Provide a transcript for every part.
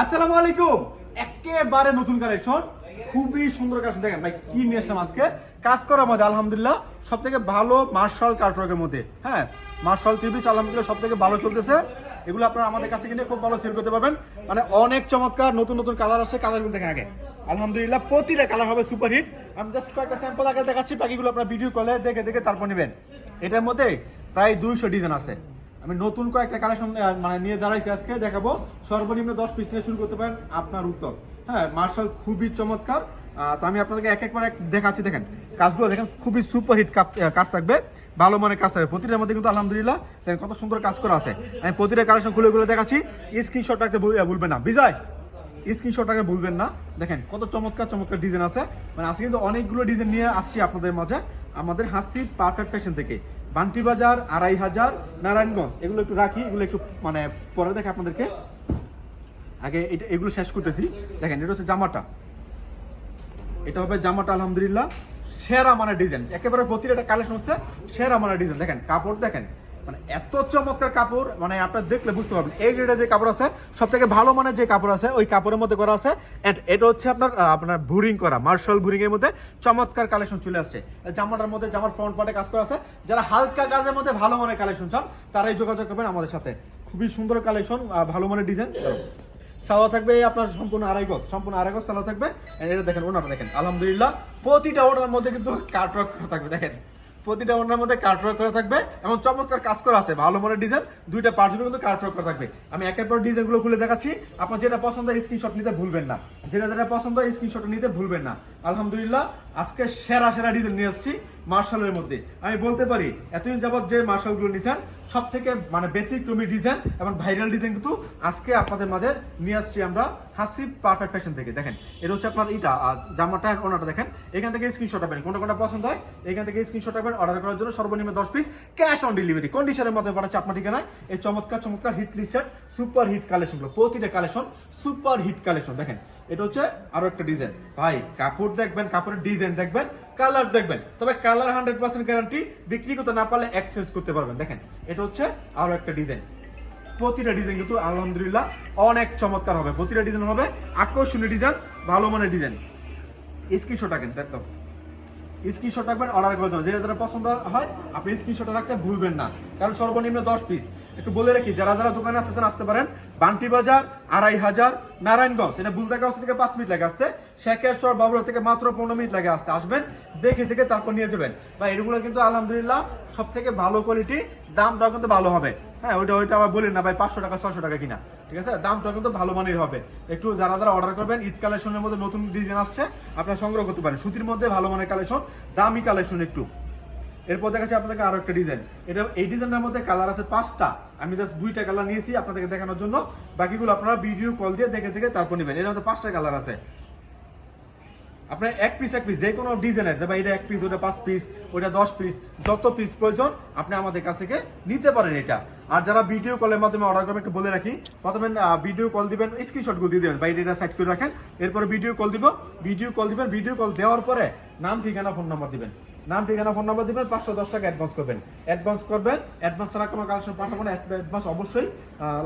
আসসালামু আলাইকুম। একেবারে নতুন কালেকশন খুবই সুন্দর কালেকশন দেখেন ভাই, কি নিয়ে আসলাম আজকে? কাজ করার মধ্যে, আলহামদুলিল্লাহ সব থেকে ভালো মার্শাল কার্টওয়ার্কের মধ্যে। হ্যাঁ মার্শাল ত্রিপিস আলহামদুলিল্লাহ সব থেকে ভালো চলতেছে। এগুলো আপনারা আমাদের কাছে কিনে খুব ভালো সেল করতে পারবেন। মানে অনেক চমৎকার, নতুন নতুন কালার আসছে। কালারগুলো দেখেন আগে। আলহামদুলিল্লাহ, প্রতিটা কালার হবে সুপার হিট আমি জাস্ট কয়েকটা স্যাম্পল আগে দেখাচ্ছি, বাকিগুলো আপনারা ভিডিও কলে দেখে দেখে তারপর নেবেন। এটার মধ্যে প্রায় দুইশো ডিজাইন আছে। আমি নতুন কয়েকটা কালেকশন মানে নিয়ে দাঁড়াইছি আজকে, দেখাবো। সর্বনিম্ন দশ পিস নিয়ে শুরু করতে পারেন আপনার উত্তর। হ্যাঁ মার্শাল খুবই চমৎকার। তো আমি আপনাদেরকে এক এক দেখাচ্ছি, দেখেন। কাজগুলো দেখেন, খুবই সুপার হিট কাজ থাকবে। ভালো মানের কাজ থাকবে। প্রতিটার মধ্যে কিন্তু আলহামদুলিল্লাহ, দেখেন কত সুন্দর কাজ করা আছে। আমি প্রতিটা কালেকশন খুলে খুলে দেখাচ্ছি। স্ক্রিনশট রাখতে ভুল- ভুলবেন না। বিজয় স্ক্রিনশটটাকে ভুলবেন না। দেখেন, কত চমৎকার চমৎকার ডিজাইন আছে। মানে আজকে কিন্তু অনেকগুলো ডিজাইন নিয়ে আসছি আপনাদের মাঝে। আমাদের হাসি পারফেক্ট ফ্যাশন থেকে। বান্টি বাজার, আড়াই হাজার, নারায়ণগঞ্জ। এগুলো একটু রাখি, এগুলো একটু মানে পরে দেখে আপনাদেরকে। আগে এটা, এগুলো শেষ করতেছি। দেখেন, এটা হচ্ছে জামাটা। এটা হবে জামাটা, আলহামদুলিল্লাহ। সেরা মানে ডিজাইন। একেবারে প্রতিটা কালেকশন হচ্ছে সেরা মানে ডিজাইন। দেখেন, কাপড় দেখেন। মানে এত চমৎকার কাপড় মানে আপনার দেখলে বুঝতে পারবেন এই গ্রেডে যে কাপড় আছে সব থেকে ভালো মানের যে কাপড় আছে, ওই কাপড়ের মধ্যে করা আছে, and এটা হচ্ছে আপনার আপনার বুরিং করা মার্শাল বুরিং এর মধ্যে চমৎকার কালেকশন চলে আসছে। জামাটার মধ্যে, জামার ফ্রন্ট পার্টে কাজ করা আছে। যারা হালকা কাজের মধ্যে ভালো মানের কালেকশন চান, তারাই যোগাযোগ করবেন আমাদের সাথে। খুবই সুন্দর কালেকশন ভালো মানের ডিজাইন সালোয়া থাকবে আপনার সম্পূর্ণ আড়াই গজ, সম্পূর্ণ আড়াই গজ সালোয়া থাকবে। এটা দেখেন, ওনাটা দেখেন, আলহামদুলিল্লাহ, প্রতিটা ওনার মধ্যে কিন্তু কাটওয়ার্ক থাকবে, দেখেন। প্রতিটা ওনার মধ্যে কাটওয়ার্ক করা থাকবে এবং চমৎকার কাজ করা আছে। ভালো মনের ডিজাইন দুইটা পার্ট জন্য কিন্তু কাটওয়ার্ক করা থাকবে। আমি একের পর ডিজাইনগুলো খুলে দেখাচ্ছি। আপনার যেটা পছন্দ স্ক্রিনশট নিতে ভুলবেন না। যেটা যেটা পছন্দ স্ক্রিনশট নিতে ভুলবেন না। আলহামদুলিল্লাহ, আজকে সেরা সেরা ডিজাইন নিয়ে আসছি মার্শালের মধ্যে। আমি বলতে পারি, এতদিন যাবৎ যে মার্শালগুলো নিয়েছেন সব থেকে মানে ব্যতিক্রমী ডিজাইন এবং ভাইরাল ডিজাইন কিন্তু আজকে আপনাদের মাঝে নিয়ে আসছি আমরা হাসি পারফেক্ট ফ্যাশন থেকে। দেখেন, এটা হচ্ছে আপনার আর জামাটা and ওনাটা দেখেন। এখান থেকে স্ক্রিনশট পাবেন কোনটা কোনটা পছন্দ হয়, এখান থেকে স্ক্রিনশট পাবেন অর্ডার করার জন্য সর্বনিম্ন দশ পিস ক্যাশ অন ডেলিভারি কন্ডিশনের মধ্যে পাঠাচ্ছে আপনার ঠিকানায়। এই চমৎকার চমৎকার হিট লিস্টেড সুপার হিট কালেকশনগুলো প্রতিটা কালেকশন সুপার হিট কালেকশন দেখেন এটা হচ্ছে আরও একটা ডিজাইন ভাই, কাপড় দেখবেন, কাপড়ের ডিজাইন দেখবেন কালার দেখবেন। তবে কালার হান্ড্রেড পার্সেন্ট গ্যারান্টি বিক্রি করতে না পারলে এক্সচেঞ্জ করতে পারবেন। দেখেন, এটা হচ্ছে আরও একটা ডিজাইন প্রতিটা ডিজাইন কিন্তু আলহামদুলিল্লাহ অনেক চমৎকার হবে। প্রতিটা ডিজাইন হবে আকর্ষণীয় ডিজাইন ভালো মানের ডিজাইন স্ক্রিনশট রাখেন দেখো স্ক্রিনশট রাখবেন অর্ডার করার জন্য যেটা যেটা পছন্দ হয়, আপনি স্ক্রিনশট রাখতে ভুলবেন না। কারণ সর্বনিম্ন দশ পিস একটু বলে রাখি, যারা যারা দোকানে আসতেছেন, আসতে পারেন। বান্টি বাজার, আড়াই হাজার, নারায়ণগঞ্জ। এটা বুলতা গাছ থেকে পাঁচ মিনিট লাগে আসতে। শেখেশ্বর বাবুরা থেকে মাত্র পনেরো মিনিট লাগে আসতে। আসবেন, দেখে দেখে তারপর নিয়ে যাবেন। বা এগুলো কিন্তু আলহামদুলিল্লাহ সব থেকে ভালো কোয়ালিটি দামটাও কিন্তু ভালো হবে। হ্যাঁ ওইটা ওইটা আবার বলেন না ভাই, পাঁচশো টাকা ছশো টাকা কিনা। ঠিক আছে? দামটা কিন্তু ভালো মানের হবে। একটু যারা যারা অর্ডার করবেন, ঈদ কালেকশনের মধ্যে নতুন ডিজাইন আসছে, আপনারা সংগ্রহ করতে পারেন। সুতির মধ্যে ভালো মানের কালেকশন দামি কালেকশন একটু। এরপর দেখাচ্ছি আপনাদেরকে আরও একটা ডিজাইন এটা এই ডিজাইনের মধ্যে কালার আছে পাঁচটা। আমি জাস্ট দুইটা কালার নিয়েছি আপনাদেরকে দেখানোর জন্য। বাকিগুলো আপনারা ভিডিও কল দিয়ে দেখে দেখে তারপর নেবেন। এর মধ্যে পাঁচটা কালার আছে। আপনার এক পিস এক পিস যে কোনো ডিজাইনের এটা এক পিস ওটা পাঁচ পিস ওটা দশ পিস যত পিস প্রয়োজন আপনি আমাদের কাছ থেকে নিতে পারেন এটা। আর যারা ভিডিও কলের মাধ্যমে অর্ডার করবেন, একটু বলে রাখি। প্রথমে ভিডিও কল দিবেন স্ক্রিনশটগুলো দিয়ে দেবেন। বা এটা সাইড করে রাখেন। এরপরে ভিডিও কল দিব। ভিডিও কল দিবেন। ভিডিও কল দেওয়ার পরে নাম, ঠিকানা ফোন নাম্বার দিবেন। নাম, ঠিকানা, ফোন নাম্বার দিবেন, পাঁচশো দশ টাকা অ্যাডভান্স করবেন। অ্যাডভান্স করবেন অ্যাডভান্স ছাড়া কোনো কালেকশন পাঠাবো না অ্যাডভান্স অবশ্যই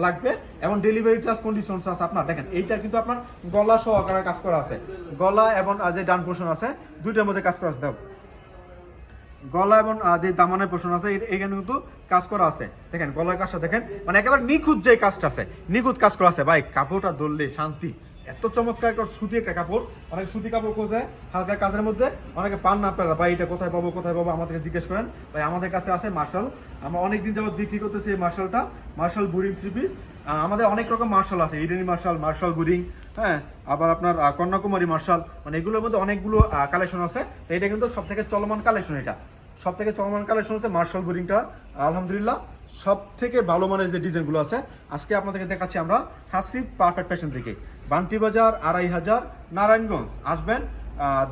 লাগবে। এবং ডেলিভারি চার্জ কন্ডিশন আছে আপনার, দেখেন, এইটা কিন্তু আপনার গলা সহকারে কাজ করা আছে। গলা এবং যে ডান পোর্শন আছে, দুইটার মধ্যে কাজ করা আছে, দেখো। গলা এবং যে দামানের পোর্শন আছে এখানে কিন্তু কাজ করা আছে। দেখেন, গলার কাজটা দেখেন মানে একেবারে নিখুঁত যে কাজটা আছে, নিখুঁত কাজ করা আছে। ভাই, কাপড়টা ধরলে শান্তি। এত চমৎকার একটা সুতি একটা কাপড়। অনেক সুতি কাপড় খোঁজে, হালকা কাজের মধ্যে। অনেকে পান না আপনারা, ভাই, এটা কোথায় পাবো কোথায় পাবো? আমাদেরকে জিজ্ঞেস করেন। ভাই, আমাদের কাছে আছে মার্শাল আমরা অনেকদিন যাবত বিক্রি করতেছি এই মার্শালটা মার্শাল বুরিং থ্রি পিস আমাদের অনেক রকম মার্শাল আছে। ইডেনি মার্শাল মার্শাল বুরিং হ্যাঁ? আবার আপনার কন্যাকুমারী মার্শাল মানে এগুলোর মধ্যে অনেকগুলো কালেকশন আছে। তো এটা কিন্তু সব থেকে চলমান কালেকশন এটা। সব থেকে চলমান কালেকশন হচ্ছে মার্শাল বোরিংটা আলহামদুলিল্লাহ সব থেকে ভালো মানের যে ডিজাইনগুলো আছে, আজকে আপনাদেরকে দেখাচ্ছি আমরা হাসিফ পারফেক্ট ফ্যাশন থেকে। বান্টি বাজার, আড়াই হাজার, নারায়ণগঞ্জ। আসবেন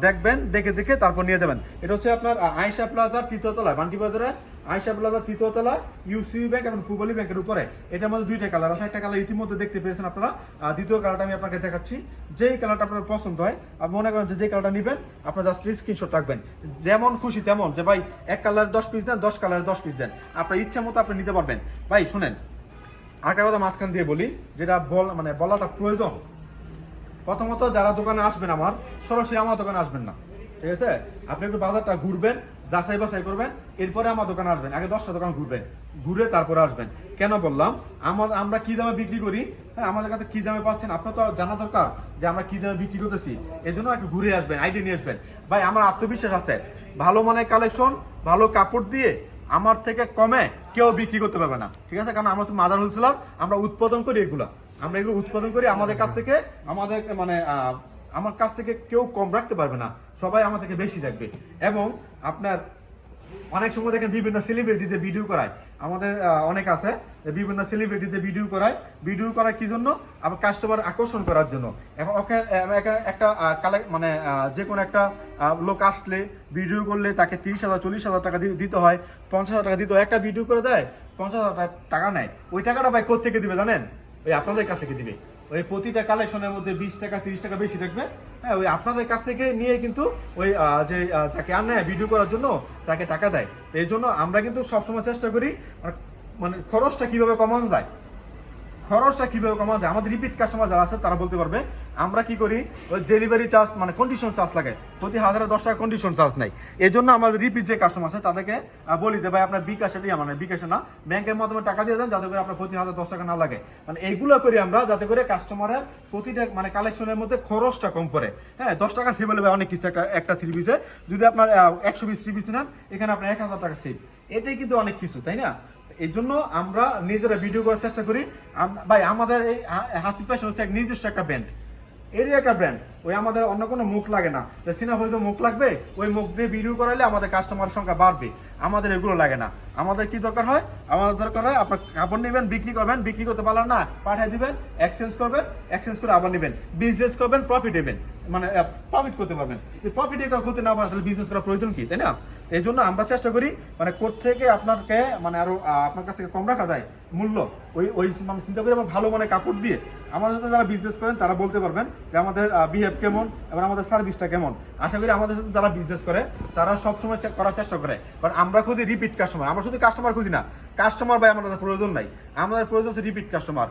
দেখবেন, দেখে দেখে তারপর নিয়ে যাবেন। এটা হচ্ছে আপনার আয়সা প্লাজার তৃতীয়তলায় বান্টি বাজারে আয়েশা প্লাজার তৃতীয়তলা ইউসিবি ব্যাংক এবং পূবালী ব্যাংকের উপরে। এটার মধ্যে দুইটা কালার আছে। একটা কালার ইতিমধ্যে দেখতে পেয়েছেন আপনারা। দ্বিতীয় কালারটা আমি আপনাকে দেখাচ্ছি। যেই কালারটা আপনার পছন্দ হয়, আপনি মনে করেন যে কালারটা নেবেন, আপনার জাস্ট স্ক্রিনশট রাখবেন। যেমন খুশি তেমন, যে ভাই, এক কালার দশ পিস দেন, দশ কালার দশ পিস দেন। আপনার ইচ্ছা মতো আপনি নিতে পারবেন। ভাই, শুনেন, আরেকটা কথা মাঝখান দিয়ে বলি, যেটা বল মানে বলাটা প্রয়োজন। প্রথমত যারা দোকানে আসবেন আমার, সরাসরি আমার দোকানে আসবেন না। ঠিক আছে? আপনি একটু বাজারটা ঘুরবেন যাচাই বাছাই করবেন, এরপরে আমার দোকানে আসবেন। আগে দশটা দোকান ঘুরবেন, ঘুরে তারপরে আসবেন। কেন বললাম? আমার, আমরা কি দামে বিক্রি করি? হ্যাঁ আমাদের কাছে কি দামে পাচ্ছেন আপনার তো জানা দরকার যে আমরা কি দামে বিক্রি করতেছি। এই জন্য একটু ঘুরে আসবেন আইডিয়া নিয়ে আসবেন। ভাই, আমার আত্মবিশ্বাস আছে। ভালো মানের কালেকশন ভালো কাপড় দিয়ে আমার থেকে কমে কেউ বিক্রি করতে পারবে না। ঠিক আছে? কারণ আমরা মাদার হোলসেলার, আমরা উৎপাদন করি এগুলা। আমরা এগুলো উৎপাদন করি আমাদের কাছ থেকে, আমাদের মানে আমার কাছ থেকে কেউ কম রাখতে পারবে না, সবাই আমার থেকে বেশি রাখবে। এবং আপনার অনেক সময় দেখেন বিভিন্ন সেলিব্রিটিতে ভিডিও করায়। আমাদের অনেক আছে বিভিন্ন সেলিব্রিটিতে ভিডিও করায়। ভিডিও করার কি জন্য? আবার কাস্টমার আকর্ষণ করার জন্য। এখন ওকে একটা কালেক্ট মানে যে কোনো একটা লোক আসলে ভিডিও করলে তাকে তিরিশ হাজার, চল্লিশ হাজার টাকা দিতে হয়, পঞ্চাশ হাজার টাকা দিতে হয়। একটা ভিডিও করে দেয়, পঞ্চাশ হাজার টাকা- নেয়। ওই টাকাটা ভাই কোথেকে দিবে জানেন? ওই আপনাদের কাছ দিবে? ওই প্রতিটা কালেকশনের মধ্যে বিশ টাকা, তিরিশ টাকা বেশি রাখবে হ্যাঁ ওই আপনাদের কাছ থেকে নিয়ে কিন্তু ওই যে যাকে আনে ভিডিও করার জন্য তাকে টাকা দেয়। এই জন্য আমরা কিন্তু সবসময় চেষ্টা করি মানে খরচটা কীভাবে কমানো যায়। খরচটা কীভাবে কমানো যায়, আমাদের রিপিট কাস্টমার যারা আছে, তারা বলতে পারবে, আমরা কি করি, ওই ডেলিভারি চার্জ মানে কন্ডিশন চার্জ লাগে। প্রতি হাজারে দশ টাকা কন্ডিশন চার্জ নাই এই জন্য আমাদের রিপিট যে কাস্টমার আছে, তাদেরকে বলি যে, ভাই, আপনার বিকাশে দিয়ে মানে বিকাশে না। ব্যাংকের মাধ্যমে টাকা দিয়ে দেন, যাতে করে আপনার প্রতি হাজার দশ টাকা না লাগে। মানে এইগুলো করি আমরা, যাতে করে কাস্টমারের প্রতিটা মানে কালেকশনের মধ্যে খরচটা কম পড়ে। হ্যাঁ দশ টাকা সেভ হলে অনেক কিছু একটা একটা থ্রি পিসে যদি আপনার একশো বিশ থ্রি পিস নেন, এখানে আপনার এক হাজার টাকা সেভ এটাই কিন্তু অনেক কিছু, তাই না? এই জন্য আমরা নিজেরা ভিডিও করার চেষ্টা করি। ভাই, আমাদের এই হাসি ফ্যাশন হচ্ছে এক নিজস্ব একটা ব্র্যান্ড এরই একটা ব্র্যান্ড ওই আমাদের অন্য কোনো মুখ লাগে না। যে সিনেমা মুখ লাগবে, ওই মুখ দিয়ে ভিডিও করাইলে আমাদের কাস্টমার সংখ্যা বাড়বে। আমাদের এগুলো লাগে না। আমাদের কি দরকার হয়? আমাদের দরকার হয় আপনার কাপড় নেবেন, বিক্রি করবেন, বিক্রি করতে পারলেন না, পাঠিয়ে দিবেন এক্সচেঞ্জ করবেন এক্সচেঞ্জ করে আবার নেবেন। বিজনেস করবেন প্রফিট নেবেন। মানে প্রফিট করতে পারবেন। প্রফিট করতে না পারেন তাহলে বিজনেস করার প্রয়োজন কি, তাই না? এই জন্য আমরা চেষ্টা করি মানে থেকে আপনাকে মানে আরও আপনার কাছ থেকে কম রাখা যায়, মূল্য। ওই ওই মানে চিন্তা করি ভালো মানে কাপড় দিয়ে। আমাদের সাথে যারা বিজনেস করেন, তারা বলতে পারবেন যে আমাদের বিহেভ কেমন এবং আমাদের সার্ভিসটা কেমন। আশা করি আমাদের সাথে যারা বিজনেস করে, তারা সবসময় করার চেষ্টা করে। কারণ আমরা খুঁজি রিপিট কাস্টমার আমরা শুধু কাস্টমার খুঁজি না। কাস্টমার ভাই আমাদের প্রয়োজন নাই। আমাদের প্রয়োজন হচ্ছে রিপিট কাস্টমার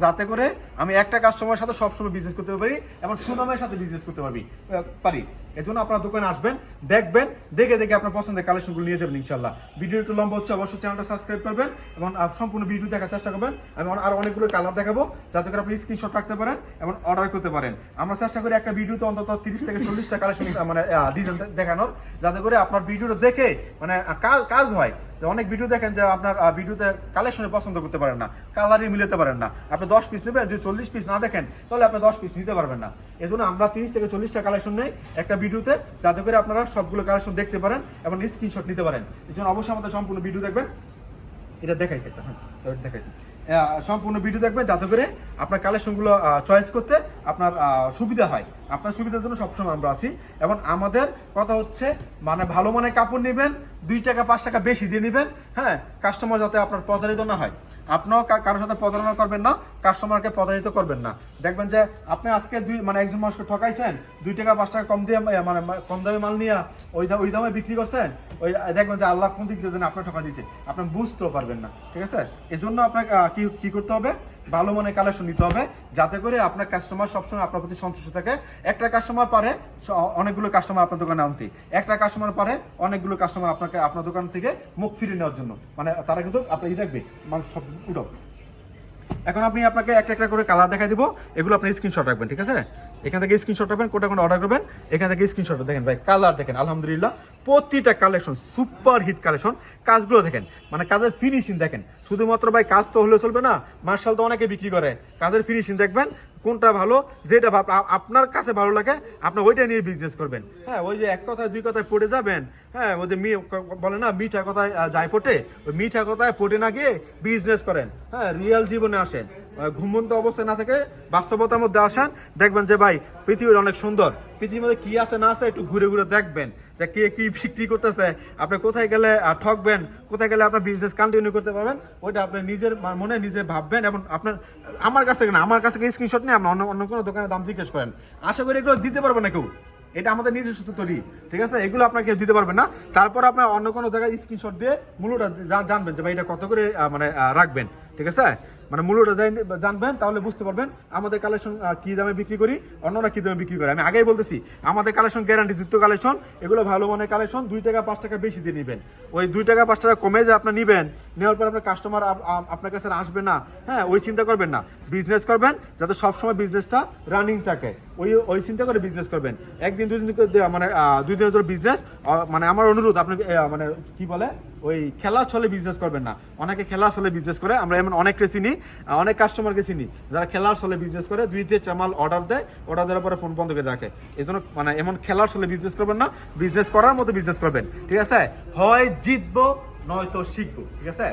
যাতে করে আমি একটা কাস্টমারের সাথে সবসময় বিজনেস করতে পারি এবং সুনামের সাথে বিজনেস করতে আহ, পারি। এর জন্য আপনার দোকানে আসবেন দেখবেন দেখে দেখে আপনার পছন্দের কালেকশনগুলো নিয়ে যাবেন ইনশাল্লাহ ভিডিও একটু লম্বা হচ্ছে অবশ্যই চ্যানেলটা সাবস্ক্রাইব করবেন এবং সম্পূর্ণ ভিডিও দেখার চেষ্টা করবেন। আমি আর অনেকগুলো কালার দেখাবো যাতে করে আপনি স্ক্রিনশট রাখতে পারেন এবং অর্ডার করতে পারেন। আমরা চেষ্টা করি একটা ভিডিওতে অন্তত তিরিশ থেকে চল্লিশটা কালেকশন মানে ডিজাইন দেখানোর যাতে করে আপনার ভিডিওটা দেখে মানে কাজ- হয়। অনেক ভিডিও দেখেন যে আপনার ভিডিওতে কালেকশনে পছন্দ করতে পারেন না কালারই মিলাতে পারেন না। আপনি দশ পিস নেবেন, যদি চল্লিশ পিস না দেখেন, তাহলে আপনি দশ পিস নিতে পারবেন না। এই জন্য আমরা তিরিশ থেকে চল্লিশটা কালেকশন নেই একটা ভিডিওতে যাতে করে আপনারা সবগুলো কালেকশন দেখতে পারেন এবং স্ক্রিনশট নিতে পারেন। এই জন্য অবশ্যই আমাদের সম্পূর্ণ ভিডিও দেখবেন। এটা দেখাইছে একটা হ্যাঁ দেখাইছে। সম্পূর্ণ ভিডিও দেখবেন যাতে করে আপনার কালেকশনগুলো চয়েস করতে আপনার সুবিধা হয়। আপনার সুবিধার জন্য সবসময় আমরা আছি। এবং আমাদের কথা হচ্ছে মানে ভালো মানের কাপড় নেবেন, দুই টাকা, পাঁচ টাকা বেশি দিয়ে নেবেন হ্যাঁ? কাস্টমার যাতে আপনার প্রতারিত না হয়। আপনিও কারোর সাথে প্রতারণা করবেন না কাস্টমারকে প্রতারিত করবেন না। দেখবেন যে আপনি আজকে দুই মানে একজন মানুষকে ঠকাইছেন, দুই টাকা, পাঁচ টাকা কম দিয়ে মানে কম দামে মাল নিয়ে ওই ওই দামে বিক্রি করছেন ওই দেখবেন যে আল্লাহ কোন দিক দিয়ে যেন আপনার ঠকা দিয়েছে। আপনি বুঝতেও পারবেন না, ঠিক আছে? এই জন্য আপনাকে কি কি করতে হবে? ভালো মানের কালেকশন নিতে হবে, যাতে করে আপনার কাস্টমার সবসময় আপনার প্রতি সন্তুষ্ট থাকে। একটা কাস্টমার পারে অনেকগুলো কাস্টমার আপনার দোকানে আনতে। একটা কাস্টমার পারে, অনেকগুলো কাস্টমার আপনাকে, আপনার দোকান থেকে মুখ ফিরিয়ে নেওয়ার জন্য। মানে তারা কিন্তু আপনার ই রাখবে মানে সব উঠো। এখন আপনি আপনাকে একটা একটা করে কালার দেখাই দিব, এগুলো আপনি স্ক্রিনশট রাখবেন, ঠিক আছে? এখান থেকে স্ক্রিনশট রাখবেন কোটা কোনটা অর্ডার করবেন, এখান থেকে স্ক্রিনশট দেখেন ভাই কালার দেখেন, আলহামদুলিল্লাহ। প্রতিটা কালেকশন সুপার হিট কালেকশন কাজগুলো দেখেন মানে কাজের ফিনিশিং দেখেন। শুধুমাত্র ভাই কাজ তো হলে চলবে না, মার্শাল তো অনেকে বিক্রি করে। কাজের ফিনিশিং দেখবেন, কোনটা ভালো, যেটা আপনার কাছে ভালো লাগে, আপনি ওইটা নিয়ে বিজনেস করবেন। হ্যাঁ ওই যে এক কথায়, দুই কথায় পড়ে যাবেন হ্যাঁ ওই যে মি- বলে না, মিঠা কথায় যায় পটে ওই মিঠা কথায় পড়ে না গিয়ে বিজনেস করেন হ্যাঁ রিয়েল জীবনে আসেন। ঘুমন্ত অবস্থায় না থেকে বাস্তবতার মধ্যে আসেন, দেখবেন যে ভাই পৃথিবীর অনেক সুন্দর। পৃথিবীর মধ্যে কি আছে না আছে একটু ঘুরে ঘুরে দেখবেন যে কে কি বিক্রি করতেছে, আপনি কোথায় গেলে ঠকবেন, কোথায় গেলে আপনার বিজনেস কন্টিনিউ করতে পারবেন, ওইটা আপনি নিজের মনে নিজে ভাববেন এবং আপনার, আমার কাছে না, আমার কাছে স্ক্রিনশট নিয়ে আপনি অন্য অন্য কোনো দোকানে দাম জিজ্ঞেস করেন। আশা করি এগুলো দিতে পারবে না কেউ। এটা আমাদের নিজস্ব তৈরি, ঠিক আছে? এগুলো আপনাকে দিতে পারবেন না। তারপর আপনার অন্য কোনো জায়গায় স্ক্রিনশট দিয়ে মূল্যটা জানবেন যে ভাই এটা কত করে মানে রাখবেন, ঠিক আছে? মানে মূল্যটা জান- জানবেন তাহলে বুঝতে পারবেন আমাদের কালেকশন কি দামে বিক্রি করি অন্যরা কি দামে বিক্রি করে। আমি আগেই বলতেছি আমাদের কালেকশন গ্যারান্টি যুক্ত কালেকশন এগুলো ভালো মানের কালেকশন দুই টাকা পাঁচ টাকা বেশি দিয়ে নেবেন। ওই দুই টাকা পাঁচ টাকা কমে যে আপনি নেবেন নেওয়ার পর আপনার কাস্টমার আপনার কাছে আসবে না। হ্যাঁ ওই চিন্তা করবেন না। বিজনেস করবেন যাতে সবসময় বিজনেসটা রানিং থাকে। ওই ওই চিন্তা করে বিজনেস করবেন। একদিন দুই দিন মানে দুই দিনের জন্য বিজনেস মানে আমার অনুরোধ আপনি মানে কি বলে? ওই খেলা ছলে বিজনেস করবেন না। অনেকে খেলা ছলে বিজনেস করে আমরা এমন অনেক রেসি আহ, অনেক কাস্টমারকে চিনি, যারা খেলার ছলে বিজনেস করে, দুই দিয়ে চামাল অর্ডার দেয় অর্ডার দেওয়ার পরে ফোন বন্ধ করে রাখে। এই জন্য মানে এমন খেলার ছলে বিজনেস করবেন না বিজনেস করার মতো বিজনেস করবেন, ঠিক আছে? হয় জিতবো, নয়তো শিখব, ঠিক আছে?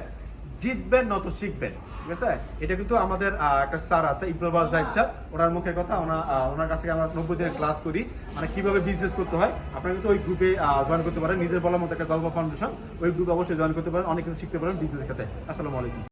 জিতবেন, নয়তো শিখবেন, ঠিক আছে? এটা কিন্তু আমাদের একটা স্যার আছে ইকবাল বাস জাহিদ স্যার ওনার মুখের কথা ওনার ওনার কাছ থেকে আমরা নব্বই দিনের ক্লাস করি। মানে কীভাবে বিজনেস করতে হয়, আপনারা কিন্তু ওই গ্রুপে জয়েন করতে পারেন। নিজের বলার মতো একটা গল্প ফাউন্ডেশন ওই গ্রুপে অবশ্যই জয়েন করতে পারেন, অনেক কিছু শিখতে পারেন বিজনেস ক্ষেত্রে। আসসালামু আলাইকুম।